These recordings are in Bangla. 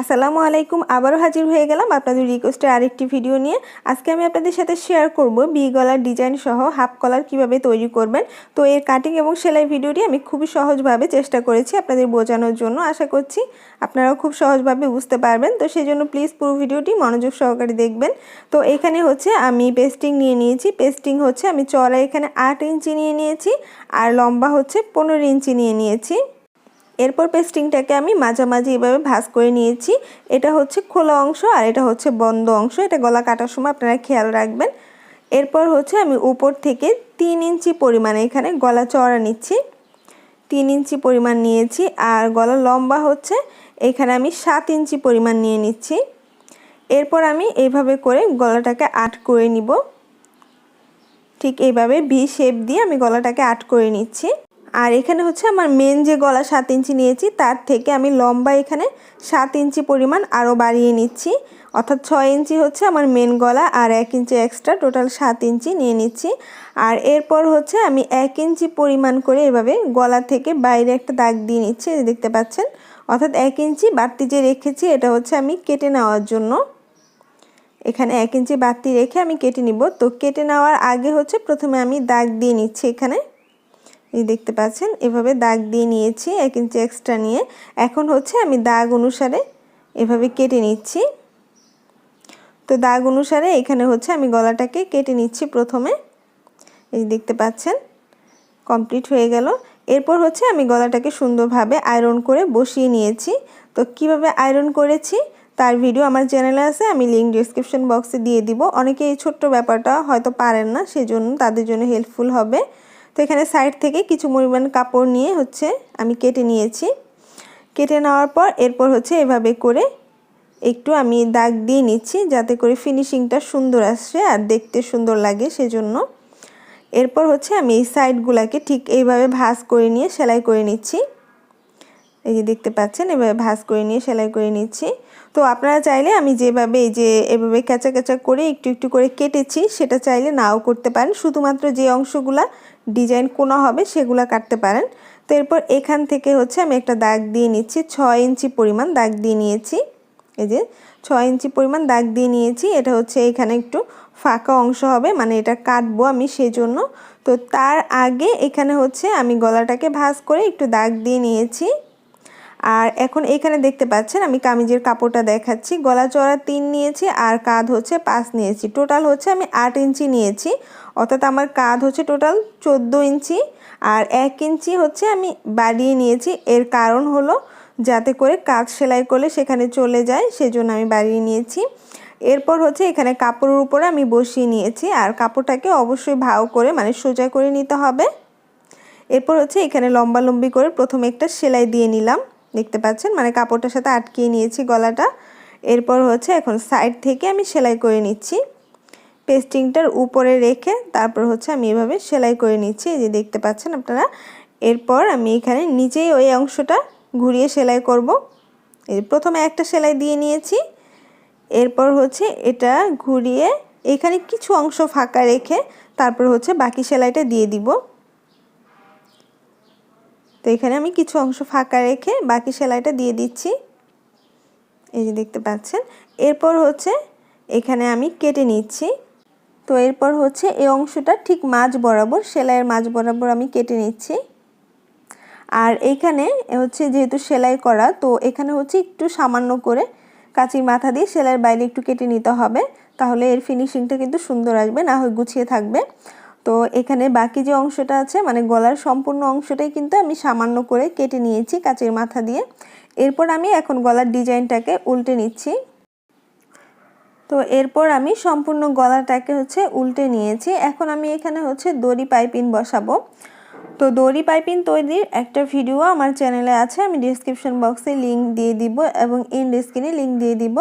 আসসালামু আলাইকুম, আবারও হাজির হয়ে গেলাম আপনাদের রিকোয়েস্টের আরেকটি ভিডিও নিয়ে। আজকে আমি আপনাদের সাথে শেয়ার করব বি গলার ডিজাইন সহ হাফ কলার কীভাবে তৈরি করবেন। তো এর কাটিং এবং সেলাই ভিডিওটি আমি খুবই সহজভাবে চেষ্টা করেছি আপনাদের বোঝানোর জন্য, আশা করছি আপনারাও খুব সহজভাবে বুঝতে পারবেন। তো সেই জন্য প্লিজ পুরো ভিডিওটি মনোযোগ সহকারে দেখবেন। তো এখানে হচ্ছে আমি পেস্টিং নিয়ে নিয়েছি। পেস্টিং হচ্ছে আমি চড়া এখানে আট ইঞ্চি নিয়ে নিয়েছি আর লম্বা হচ্ছে পনেরো ইঞ্চি নিয়ে নিয়েছি। এরপর পেস্টিংটাকে আমি মাঝামাঝি এভাবে ভাজ করে নিয়েছি। এটা হচ্ছে খোলা অংশ আর এটা হচ্ছে বন্ধ অংশ। এটা গলা কাটার সময় আপনারা খেয়াল রাখবেন। এরপর হচ্ছে আমি উপর থেকে তিন ইঞ্চি পরিমাণে এখানে গলা চড়া নিচ্ছি। তিন ইঞ্চি পরিমাণ নিয়েছি আর গলা লম্বা হচ্ছে, এখানে আমি সাত ইঞ্চি পরিমাণ নিয়ে নিচ্ছি। এরপর আমি এইভাবে করে গলাটাকে আট করে নিব। ঠিক এইভাবে ভি শেপ দিয়ে আমি গলাটাকে আট করে নিচ্ছি। আর এখানে হচ্ছে আমার মেন যে গলা সাত ইঞ্চি নিয়েছি, তার থেকে আমি লম্বা এখানে সাত ইঞ্চি পরিমাণ আরও বাড়িয়ে নিচ্ছি। অর্থাৎ ছয় ইঞ্চি হচ্ছে আমার মেন গলা আর এক ইঞ্চি এক্সট্রা টোটাল সাত ইঞ্চি নিয়ে নিচ্ছি। আর এরপর হচ্ছে আমি এক ইঞ্চি পরিমাণ করে এভাবে গলা থেকে বাইরে একটা দাগ দিয়ে নিচ্ছি দেখতে পাচ্ছেন। অর্থাৎ এক ইঞ্চি বাড়তি যে রেখেছি, এটা হচ্ছে আমি কেটে নেওয়ার জন্য। এখানে এক ইঞ্চি বাড়তি রেখে আমি কেটে নিব। তো কেটে নেওয়ার আগে হচ্ছে প্রথমে আমি দাগ দিয়ে নিচ্ছি এখানে। এই দেখতে পাচ্ছেন, এভাবে দাগ দিয়ে নিয়েছি, এক ইঞ্চি এক্সট্রা নিয়ে। এখন হচ্ছে আমি দাগ অনুসারে এভাবে কেটে নিচ্ছি। তো দাগ অনুসারে এখানে হচ্ছে আমি গলাটাকে কেটে নিচ্ছি প্রথমে। এই দেখতে পাচ্ছেন কমপ্লিট হয়ে গেল। এরপর হচ্ছে আমি গলাটাকে সুন্দরভাবে আয়রন করে বসিয়ে নিয়েছি। তো কীভাবে আয়রন করেছি? তার ভিডিও আমার চ্যানেলে আছে, আমি লিঙ্ক ডিসক্রিপশন বক্সে দিয়ে দিব। অনেকে এই ছোট্ট ব্যাপারটা হয়তো পারেন না, সেজন্য তাদের জন্য হেল্পফুল হবে। তো এখানে সাইড থেকে কিছু পরিমাণ কাপড় নিয়ে হচ্ছে আমি কেটে নিয়েছি। কেটে নেওয়ার পর এরপর হচ্ছে এভাবে করে একটু আমি দাগ দিয়ে নিচ্ছি যাতে করে ফিনিশিংটা সুন্দর আসে আর দেখতে সুন্দর লাগে সেজন্য। এরপর হচ্ছে আমি এই সাইডগুলোকে ঠিক এইভাবে ভাঁজ করে নিয়ে সেলাই করে নিচ্ছি। এই যে দেখতে পাচ্ছেন, এভাবে ভাঁজ করে নিয়ে, সেলাই করে নিচ্ছি। তো আপনারা চাইলে আমি যেভাবে এই যে, এভাবে ক্যাচা ক্যাচা করে একটু একটু করে কেটেছি, সেটা চাইলে নাও করতে পারেন। শুধুমাত্র যে অংশগুলা ডিজাইন কোনা হবে, সেগুলো কাটতে পারেন। তো এরপর এখান থেকে হচ্ছে আমি একটা দাগ দিয়ে নিচ্ছি, ছয় ইঞ্চি পরিমাণ দাগ দিয়ে নিয়েছি। এই যে ছয় ইঞ্চি পরিমাণ দাগ দিয়ে নিয়েছি, এটা হচ্ছে এখানে একটু ফাঁকা অংশ হবে মানে এটা কাটবো আমি সেজন্য। তো তার আগে এখানে হচ্ছে আমি গলাটাকে ভাঁজ করে একটু দাগ দিয়ে নিয়েছি। আর এখন এখানে দেখতে পাচ্ছেন আমি কামিজের কাপড়টা দেখাচ্ছি। গলা চড়া তিন নিয়েছি আর কাঁধ হচ্ছে পাঁচ নিয়েছি। টোটাল হচ্ছে আমি আট ইঞ্চি নিয়েছি। অর্থাৎ আমার কাঁধ হচ্ছে টোটাল চোদ্দ ইঞ্চি আর এক ইঞ্চি হচ্ছে আমি বাড়িয়ে নিয়েছি। এর কারণ হলো যাতে করে কাজ সেলাই করলে সেখানে চলে যায়, সেজন্য আমি বাড়িয়ে নিয়েছি। এরপর হচ্ছে এখানে কাপড়ের উপরে আমি বসিয়ে নিয়েছি আর কাপড়টাকে অবশ্যই ভাও করে মানে সোজা করে নিতে হবে। এরপর হচ্ছে এখানে লম্বা লম্বি করে প্রথমে একটা সেলাই দিয়ে নিলাম। দেখতে পাচ্ছেন? মানে কাপড়টার সাথে আটকিয়ে নিয়েছি গলাটা। এরপর হচ্ছে এখন সাইড থেকে আমি সেলাই করে নিচ্ছি। পেস্টিংটার উপরে রেখে তারপর হচ্ছে আমি এভাবে সেলাই করে নিচ্ছি। এই যে দেখতে পাচ্ছেন আপনারা? এরপর আমি এখানে নিচেই ওই অংশটা ঘুরিয়ে সেলাই করব। এই প্রথমে একটা সেলাই দিয়ে নিয়েছি। এরপর হচ্ছে এটা ঘুরিয়ে এখানে কিছু অংশ ফাঁকা রেখে তারপর হচ্ছে বাকি সেলাইটা দিয়ে দিব। তো এখানে আমি কিছু অংশ ফাঁকা রেখে বাকি সেলাইটা দিয়ে দিচ্ছি। এই যে দেখতে পাচ্ছেন। এরপর হচ্ছে এখানে আমি কেটে নিচ্ছি। তো এরপর হচ্ছে এই অংশটা ঠিক মাঝ বরাবর, সেলাইয়ের মাঝ বরাবর আমি কেটে নিচ্ছি। আর এইখানে হচ্ছে যেহেতু সেলাই করা, তো এখানে হচ্ছে একটু সামান্য করে কাঁচির মাথা দিয়ে সেলাইয়ের বাইরে একটু কেটে নিতে হবে। তাহলে এর ফিনিশিংটা কিন্তু সুন্দর আসবে, না হয় গুছিয়ে থাকবে। তো এখানে বাকি যে অংশটা আছে মানে গলার সম্পূর্ণ অংশটাই কিন্তু আমি সামান্য করে কেটে নিয়েছি কাচের মাথা দিয়ে। এরপর আমি এখন গলার ডিজাইনটাকে উল্টে নিচ্ছি। তো এরপর আমি সম্পূর্ণ গলাটাকে হচ্ছে উল্টে নিয়েছি। এখন আমি এখানে হচ্ছে দড়ি পাইপিন বসাবো। তো দড়ি পাইপিন তৈরির একটা ভিডিও আমার চ্যানেলে আছে, আমি ডিসক্রিপশন বক্সে লিঙ্ক দিয়ে দিব এবং ইন স্ক্রিনে লিঙ্ক দিয়ে দিব।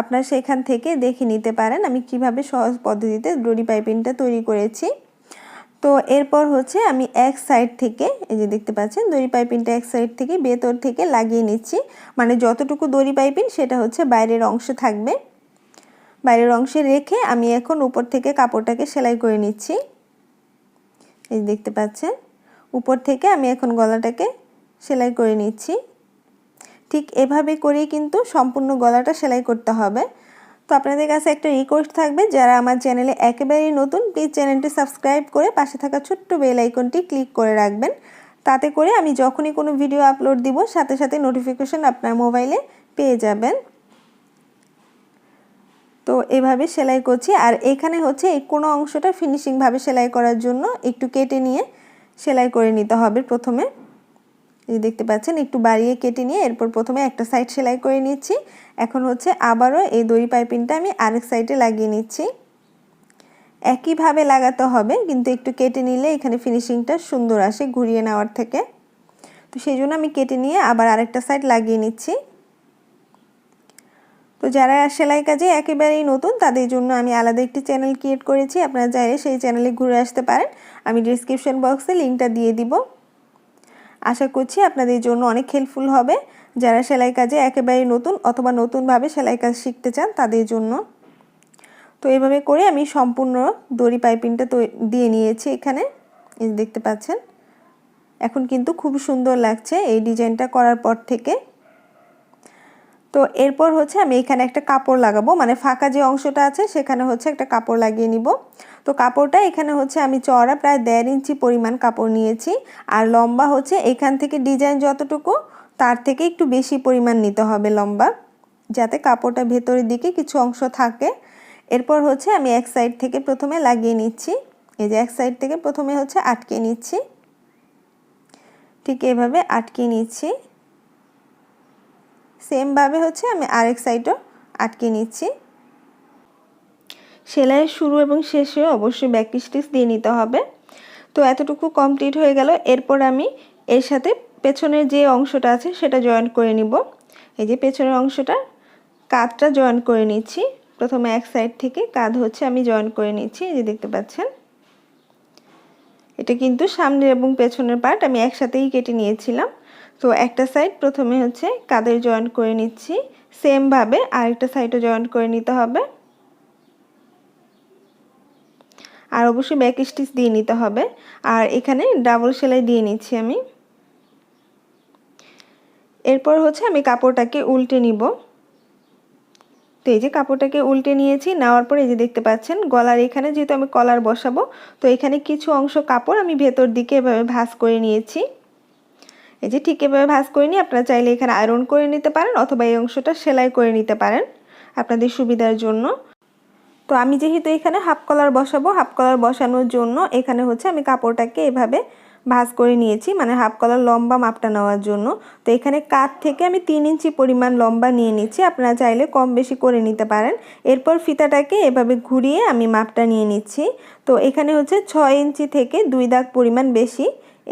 আপনারা সেখান থেকে দেখে নিতে পারেন আমি কীভাবে সহজ পদ্ধতিতে দড়ি পাইপিনটা তৈরি করেছি। তো এরপর হচ্ছে আমি এক সাইড থেকে, এই যে দেখতে পাচ্ছেন, দড়ি পাইপিনটা এক সাইড থেকে বেতর থেকে লাগিয়ে নিচ্ছি। মানে যতটুকু দড়ি পাইপিন সেটা হচ্ছে বাইরের অংশে থাকবে। বাইরের অংশে রেখে আমি এখন উপর থেকে কাপড়টাকে সেলাই করে নিচ্ছি। এই দেখতে পাচ্ছেন, উপর থেকে আমি এখন গলাটাকে সেলাই করে নিচ্ছি। ঠিক এভাবে করেই কিন্তু সম্পূর্ণ গলাটা সেলাই করতে হবে। তো আপনাদের কাছে একটা রিকোয়েস্ট থাকবে, যারা আমার চ্যানেলে একেবারেই নতুন প্লিজ চ্যানেলটি সাবস্ক্রাইব করে পাশে থাকা ছোট্ট বেল আইকনটি ক্লিক করে রাখবেন। তাতে করে আমি যখনই কোনো ভিডিও আপলোড দিব, সাথে সাথে নোটিফিকেশন আপনার মোবাইলে পেয়ে যাবেন। তো এভাবে সেলাই করছি। আর এখানে হচ্ছে এই কোনো অংশটা ফিনিশিংভাবে সেলাই করার জন্য একটু কেটে নিয়ে সেলাই করে নিতে হবে প্রথমে। এই দেখতে পাচ্ছেন, একটু বাড়িয়ে কেটে নিয়ে এরপর প্রথমে একটা সাইড সেলাই করে নিচ্ছি। এখন হচ্ছে আবারও এই দড়ি পাইপিংটা আমি আরেক সাইডে লাগিয়ে নিচ্ছি। একইভাবে লাগাতে হবে, কিন্তু একটু কেটে নিলে এখানে ফিনিশিংটা সুন্দর আসে ঘুরিয়ে নেওয়ার থেকে। তো সেই জন্য আমি কেটে নিয়ে আবার আরেকটা সাইড লাগিয়ে নিচ্ছি। তো যারা সেলাই কাজে একেবারেই নতুন, তাদের জন্য আমি আলাদা একটি চ্যানেল ক্রিয়েট করেছি। আপনারা চাইলে সেই চ্যানেলে ঘুরে আসতে পারেন। আমি ডিসক্রিপশন বক্সে লিঙ্কটা দিয়ে দিব। আশা করছি আপনাদের জন্য অনেক হেল্পফুল হবে। যারা সেলাই কাজে একেবারে নতুন অথবা নতুনভাবে সেলাই কাজ শিখতে চান, তাদের জন্য। তো এভাবে করে আমি সম্পূর্ণ দড়ি পাইপিংটা দিয়ে নিয়েছি এখানে। দেখতে পাচ্ছেন। এখন কিন্তু খুব সুন্দর লাগছে এই ডিজাইনটা করার পর থেকে। তো এরপর হচ্ছে আমি এখানে একটা কাপড় লাগাবো মানে ফাঁকা যে অংশটা আছে সেখানে হচ্ছে একটা কাপড় লাগিয়ে নিব। তো কাপড়টা এখানে হচ্ছে আমি চড়া প্রায় দেড় ইঞ্চি পরিমাণ কাপড় নিয়েছি, আর লম্বা হচ্ছে এখান থেকে ডিজাইন যতটুকু তার থেকে একটু বেশি পরিমাণ নিতে হবে লম্বা, যাতে কাপড়টা ভেতরের দিকে কিছু অংশ থাকে। এরপর হচ্ছে আমি এক সাইড থেকে প্রথমে লাগিয়ে নিচ্ছি, এই যে এক সাইড থেকে প্রথমে হচ্ছে আটকে নিচ্ছি। ঠিক এভাবে আটকে নিচ্ছি। সেমভাবে হচ্ছে আমি আরেক সাইডও আটকে নিচ্ছি। সেলাইয়ের শুরু এবং শেষে অবশ্যই ব্যাক স্টিচ দিয়ে নিতে হবে। তো এতটুকু কমপ্লিট হয়ে গেল। এরপর আমি এর সাথে পেছনের যে অংশটা আছে সেটা জয়েন করে নিব। এই যে পেছনের অংশটা, কাঁধটা জয়েন করে নিচ্ছি। প্রথমে এক সাইড থেকে কাঁধ হচ্ছে আমি জয়েন করে নিচ্ছি, এই যে দেখতে পাচ্ছেন। এটা কিন্তু সামনের এবং পেছনের পার্ট আমি একসাথেই কেটে নিয়েছিলাম। তো একটা সাইড প্রথমে হচ্ছে কাদের জয়েন করে নিচ্ছি সেমভাবে আরেকটা সাইডও জয়েন করে নিতে হবে। আর অবশ্যই ব্যাক স্টিচ দিয়ে নিতে হবে। আর এখানে ডাবল সেলাই দিয়ে নিচ্ছি আমি। এরপর হচ্ছে আমি কাপড়টাকে উল্টে নিব। তো এই যে কাপড়টাকে উল্টে নিয়েছি, নেওয়ার পর এই যে দেখতে পাচ্ছেন, গলার এখানে যেহেতু আমি কলার বসাবো, তো এখানে কিছু অংশ কাপড় আমি ভেতর দিকে এভাবে ভাঁজ করে নিয়েছি। এই যে ঠিক এভাবে ভাঁজ করে নিয়ে আপনারা চাইলে এখানে আয়রন করে নিতে পারেন অথবা এই অংশটা সেলাই করে নিতে পারেন আপনাদের সুবিধার জন্য। তো আমি যেহেতু এখানে হাফ কলার বসাবো হাফ কলার বসানোর জন্য এখানে হচ্ছে আমি কাপড়টাকে এভাবে ভাঁজ করে নিয়েছি মানে হাফ কলার লম্বা মাপটা নেওয়ার জন্য। তো এখানে কাঠ থেকে আমি তিন ইঞ্চি পরিমাণ লম্বা নিয়ে নিচ্ছি, আপনারা চাইলে কম বেশি করে নিতে পারেন। এরপর ফিতাটাকে এভাবে ঘুরিয়ে আমি মাপটা নিয়ে নিচ্ছি। তো এখানে হচ্ছে ছয় ইঞ্চি থেকে দুই দাগ পরিমাণ বেশি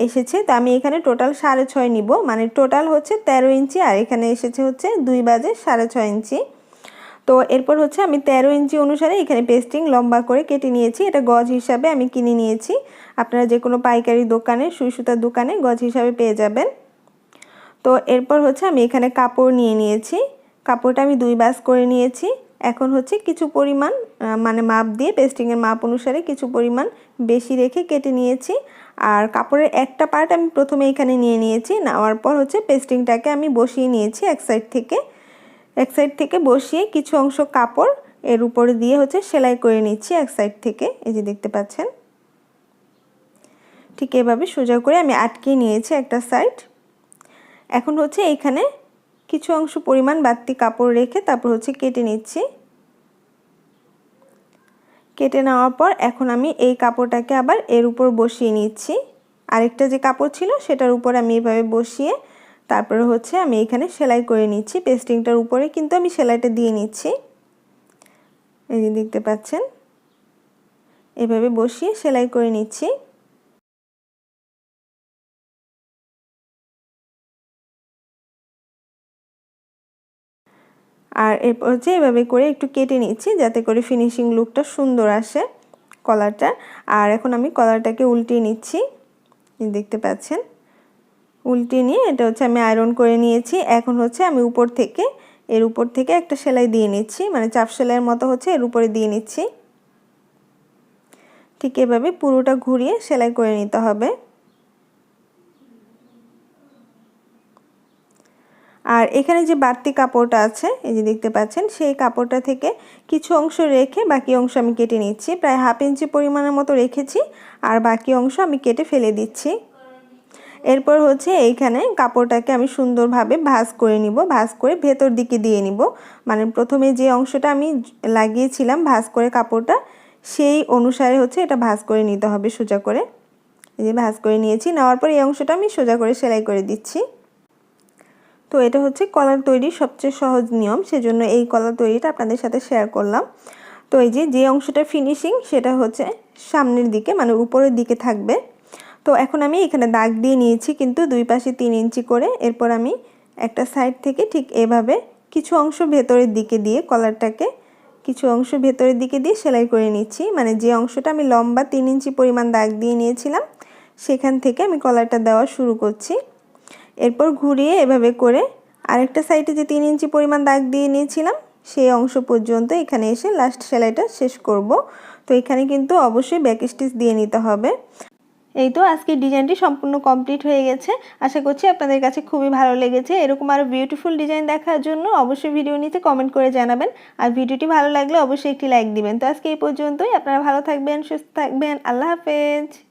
এসেছে। তো আমি এখানে টোটাল সাড়ে ছয় নিব। মানে টোটাল হচ্ছে তেরো ইঞ্চি আর এখানে এসেছে হচ্ছে দুই বাজে সাড়ে ছয় ইঞ্চি। তো এরপর হচ্ছে আমি তেরো ইঞ্চি অনুসারে এখানে পেস্টিং লম্বা করে কেটে নিয়েছি। এটা গজ হিসাবে আমি কিনে নিয়েছি। আপনারা যে কোনো পাইকারি দোকানে সুই সুতার দোকানে গজ হিসাবে পেয়ে যাবেন। তো এরপর হচ্ছে আমি এখানে কাপড় নিয়ে নিয়েছি। কাপড়টা আমি দুই বাস করে নিয়েছি। এখন হচ্ছে কিছু পরিমাণ মানে মাপ দিয়ে পেস্টিংয়ের মাপ অনুসারে কিছু পরিমাণ বেশি রেখে কেটে নিয়েছি। আর কাপড়ের একটা পার্ট আমি প্রথমে এখানে নিয়ে নিয়েছি, নেওয়ার পর হচ্ছে পেস্টিংটাকে আমি বসিয়ে নিয়েছি এক সাইড থেকে। এক সাইড থেকে বসিয়ে কিছু অংশ কাপড় এর উপরে দিয়ে হচ্ছে সেলাই করে নিচ্ছি এক সাইড থেকে, এই যে দেখতে পাচ্ছেন। ঠিক এভাবে সোজা করে আমি আটকে নিয়েছি একটা সাইড এখন হচ্ছে এইখানে কিছু অংশ পরিমাণ বাড়তি কাপড় রেখে তারপর হচ্ছে কেটে নিচ্ছি। কেটে নেওয়ার পর এখন আমি এই কাপড়টাকে আবার এর উপর বসিয়ে নিচ্ছি। আরেকটা যে কাপড় ছিল সেটার উপর আমি এভাবে বসিয়ে তারপরে হচ্ছে আমি এখানে সেলাই করে নিচ্ছি। পেস্টিংটার উপরে কিন্তু আমি সেলাইটা দিয়ে নিচ্ছি। এই যে দেখতে পাচ্ছেন? এভাবে বসিয়ে সেলাই করে নিচ্ছি। আর এরপর হচ্ছে এভাবে করে একটু কেটে নিচ্ছি যাতে করে ফিনিশিং লুকটা সুন্দর আসে কলারটা আর এখন আমি কলারটাকে উল্টিয়ে নিচ্ছি। দেখতে পাচ্ছেন? উল্টিয়ে নিয়ে এটা হচ্ছে আমি আয়রন করে নিয়েছি। এখন হচ্ছে আমি উপর থেকে, এর উপর থেকে একটা সেলাই দিয়ে নিচ্ছি। মানে চাপ সেলাইয়ের মতো হচ্ছে এর উপরে দিয়ে নিচ্ছি। ঠিক এভাবে পুরোটা ঘুরিয়ে সেলাই করে নিতে হবে। আর এখানে যে বাড়তি কাপড়টা আছে, এই যে দেখতে পাচ্ছেন, সেই কাপড়টা থেকে কিছু অংশ রেখে বাকি অংশ আমি কেটে নিচ্ছি। প্রায় হাফ ইঞ্চি পরিমাণের মতো রেখেছি, আর বাকি অংশ আমি কেটে ফেলে দিচ্ছি। এরপর হচ্ছে এইখানে কাপড়টাকে আমি সুন্দরভাবে ভাঁজ করে নিব, ভাঁজ করে ভেতর দিকে দিয়ে নিব। মানে প্রথমে যে অংশটা আমি লাগিয়েছিলাম ভাঁজ করে কাপড়টা, সেই অনুসারে হচ্ছে এটা ভাঁজ করে নিতে হবে সোজা করে। এই যে ভাঁজ করে নিয়েছি, নেওয়ার পর এই অংশটা আমি সোজা করে সেলাই করে দিচ্ছি। তো এটা হচ্ছে কলার তৈরির সবচেয়ে সহজ নিয়ম, সেজন্য এই কলার তৈরিটা আপনাদের সাথে শেয়ার করলাম। তো এই যে যে অংশটা ফিনিশিং সেটা হচ্ছে সামনের দিকে মানে উপরের দিকে থাকবে। তো এখন আমি এখানে দাগ দিয়ে নিয়েছি, কিন্তু দুই পাশে তিন ইঞ্চি করে। এরপর আমি একটা সাইড থেকে ঠিক এভাবে কিছু অংশ ভেতরের দিকে দিয়ে কলারটাকে কিছু অংশ ভেতরের দিকে দিয়ে সেলাই করে নিচ্ছি। মানে যে অংশটা আমি লম্বা তিন ইঞ্চি পরিমাণ দাগ দিয়ে নিয়েছিলাম, সেখান থেকে আমি কলারটা দেওয়া শুরু করছি। এরপর ঘুরিয়ে এভাবে করে আরেকটা সাইডে যে তিন ইঞ্চি পরিমাণ দাগ দিয়ে নিয়েছিলাম, সেই অংশ পর্যন্ত এখানে এসে লাস্ট সেলাইটা শেষ করব। তো এখানে কিন্তু অবশ্যই ব্যাক স্টিচ দিয়ে নিতে হবে। এই তো আজকের ডিজাইনটি সম্পূর্ণ কমপ্লিট হয়ে গেছে। আশা করছি আপনাদের কাছে খুবই ভালো লেগেছে। এরকম আরও বিউটিফুল ডিজাইন দেখার জন্য অবশ্যই ভিডিও নিতে কমেন্ট করে জানাবেন। আর ভিডিওটি ভালো লাগলে অবশ্যই একটি লাইক দিবেন। তো আজকে এই পর্যন্তই। আপনারা ভালো থাকবেন, সুস্থ থাকবেন। আল্লাহ হাফেজ।